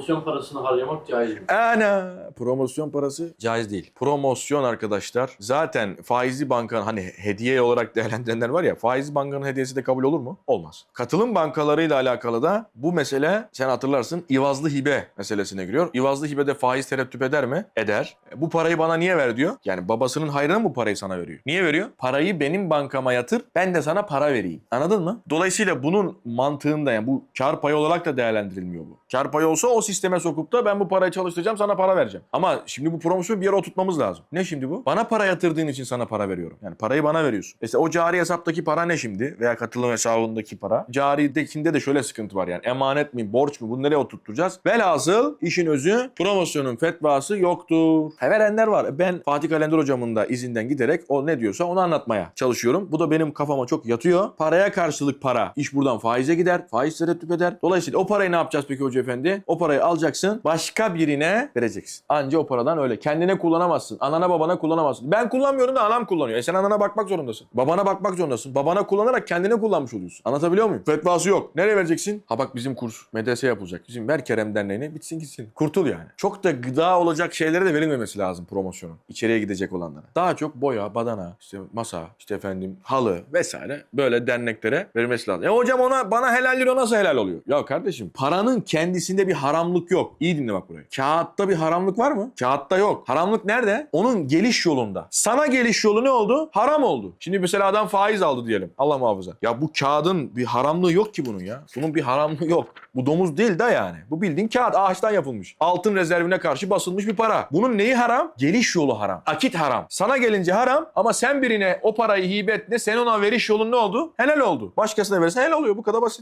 Promosyon parasını harcamak caiz mi? Ana promosyon parası caiz değil. Promosyon arkadaşlar zaten faizli bankanın hani hediye olarak değerlendirenler var ya faizli bankanın hediyesi de kabul olur mu? Olmaz. Katılım bankalarıyla alakalı da bu mesele sen hatırlarsın ivazlı hibe meselesine giriyor. İvazlı hibe de faiz terettüp eder mi? Eder. E, Bu parayı bana niye ver diyor. Yani babasının hayrına mı bu parayı sana veriyor? Niye veriyor? Parayı benim bankama yatır ben de sana para vereyim. Anladın mı? Dolayısıyla bunun mantığında yani bu kar payı olarak da değerlendirilmiyor bu. Kar payı olsa o sisteme sokup da ben bu parayı çalıştıracağım sana para vereceğim. Ama şimdi bu promosyonu bir yere oturtmamız lazım. Ne şimdi bu? Bana para yatırdığın için sana para veriyorum. Yani parayı bana veriyorsun. Mesela o cari hesaptaki para ne şimdi? Veya katılım hesabındaki para. Caridekinde de şöyle sıkıntı var yani. Emanet mi, borç mu? Bunu nereye oturtturacağız? Velhasıl işin özü promosyonun fetvası yoktur. Ha, Verenler var. Ben Fatih Kalender hocamın da izinden giderek o ne diyorsa onu anlatmaya çalışıyorum. Bu da benim kafama çok yatıyor. Paraya karşılık para. İş buradan faize gider. Faiz tereddüt eder. Dolayısıyla o parayı ne yapacağız peki hoca efendi? O parayı alacaksın. Başka birine vereceksin. Anca o paradan öyle. Kendine kullanamazsın. Anana babana kullanamazsın. Ben kullanmıyorum da anam kullanıyor. E sen anana bakmak zorundasın. Babana bakmak zorundasın. Babana kullanarak kendine kullanmış oluyorsun. Anlatabiliyor muyum? Fetvası yok. Nereye vereceksin? Ha bak bizim kurs. MDS yapılacak. Bizim Ver Kerem Derneği'ne bitsin gitsin. Kurtul yani. Çok da gıda olacak şeylere de verilmemesi lazım promosyonun. İçeriye gidecek olanlara. Daha çok boya, badana, işte masa, işte efendim halı vesaire böyle derneklere verilmesi lazım. E hocam ona bana helal lira nasıl helal oluyor? Ya kardeşim paranın kendisinde bir haramlık yok. İyi dinle bak burayı. Kağıtta bir haramlık var mı? Kağıtta yok. Haramlık nerede? Onun geliş yolunda. Sana geliş yolu ne oldu? Haram oldu. Şimdi mesela adam faiz aldı diyelim. Allah muhafaza. Ya bu kağıdın bir haramlığı yok ki bunun ya. Bunun bir haramlığı yok. Bu domuz değil de yani. Bu bildiğin kağıt ağaçtan yapılmış. Altın rezervine karşı basılmış bir para. Bunun neyi haram? Geliş yolu haram. Akit haram. Sana gelince haram ama sen birine o parayı hibe ettiğinde senin ona veriş yolun ne oldu? Helal oldu. Başkasına verirsen helal oluyor. Bu kadar basit.